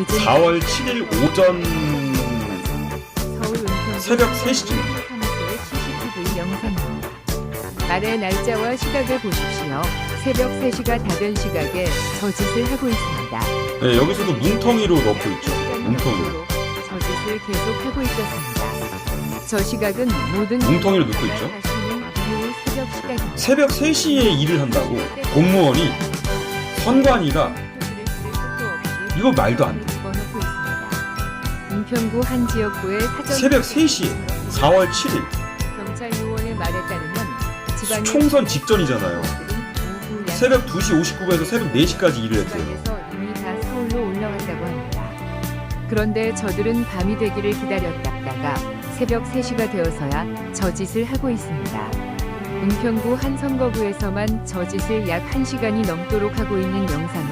늦은 4월 7일 오전 서울 은평구 새벽 3시쯤. 사무소의 CCTV 영상입니다. 아래 날짜와 시각을 보십시오. 새벽 3시가 다된 시각에 저짓을 하고 있습니다. 네, 여기서도 뭉텅이로 넣고 있죠. 뭉텅이로. 저짓을 계속하고 있었습니다. 저 시각은 모든 뭉텅이로 넣고 있죠. 하시는 이후 새벽 시각입니다. 새벽 3시에 일을 한다고 공무원이 선관위가 이거 말도 안 돼. 은평구 한 지역구의 사전 새벽 3시에 4월 7일 경찰 요원의 말에 따르면 지방의 총선 직전이잖아요. 오후 새벽 2시 59분에서 새벽 4시까지 일을 했대요. 지방에서 이미 다 서울로 올라왔다고 합니다. 그런데 저들은 밤이 되기를 기다렸다가 새벽 3시가 되어서야 저짓을 하고 있습니다. 은평구 한 선거구에서만 저짓을 약 1시간이 넘도록 하고 있는 영상은